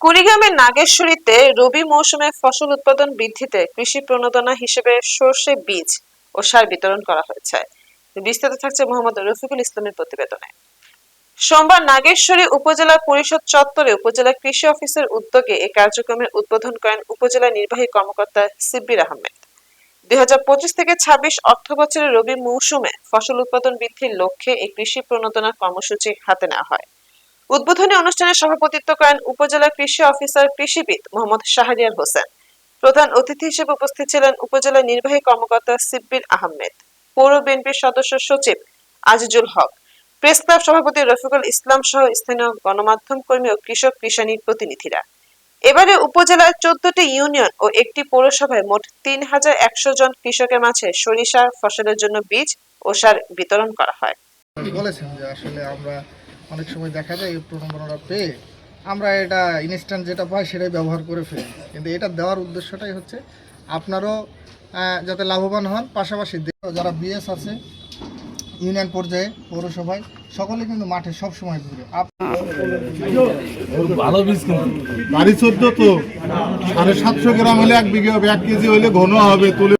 কুড়িগ্রামের নাগেশ্বরীতে রবি মৌসুমে ফসল উৎপাদন বৃদ্ধিতে কৃষি প্রণোদনা হিসেবে সর্ষে বীজ ও সার বিতরণ করা হয়েছে। বিস্তারিত থাকছে মোহাম্মদ রফিকুল ইসলামের প্রতিবেদনে। সোমবার নাগেশ্বরী উপজেলা পরিষদ চত্বরে উপজেলা কৃষি অফিসের উদ্যোগে এই কার্যক্রমের উদ্বোধন করেন উপজেলা নির্বাহী কর্মকর্তা সিব্বির আহমেদ। দুই হাজার পঁচিশ থেকে ২৬ অর্থ বছরের রবি মৌসুমে ফসল উৎপাদন বৃদ্ধির লক্ষ্যে এই কৃষি প্রণোদনা কর্মসূচি হাতে নেওয়া হয়। উদ্বোধনী অনুষ্ঠানে সভাপতিত্ব করেন উপজেলা কৃষি অফিসার কৃষিবিদ মোহাম্মদ শাহরিয়ার হোসেন। প্রধান অতিথি হিসেবে উপস্থিত ছিলেন উপজেলা নির্বাহী কর্মকর্তা সিব্বির আহমেদ, পৌর বিএনপির সদস্য সচিব আজিজুল হক, প্রেস ক্লাব সভাপতি রফিকুল ইসলাম সহ স্থানীয় গণমাধ্যম কর্মী ও কৃষক কৃষানির প্রতিনিধিরা। এবারে উপজেলার চোদ্দটি ইউনিয়ন ও একটি পৌরসভায় মোট তিন হাজার একশো জন কৃষকের মাঝে সরিষা, ফসলের জন্য বীজ ও সার বিতরণ করা হয়। বলেছেন যে আসলে আমরা অনেক সময় দেখা যায় এই প্রণোদনাটা পেয়ে আমরা এটা ইনস্ট্যান্ট যেটা পাই সেটাই ব্যবহার করে ফেলি। কিন্তু এটা দেওয়ার উদ্দেশ্যটাই হচ্ছে আপনারও যাতে লাভবান হন পাশাপাশি যারা বিএস আছে ইউনিয়ন পর্যায়ে পৌরসভায় সকলে কিন্তু মাঠে সব সময় ঘুরে ভালো বীজ বাড়ি চোদ্দ তো সাড়ে সাতশো গ্রাম হলে এক বিঘে হবে এক কেজি হলে ঘন হবে তুলে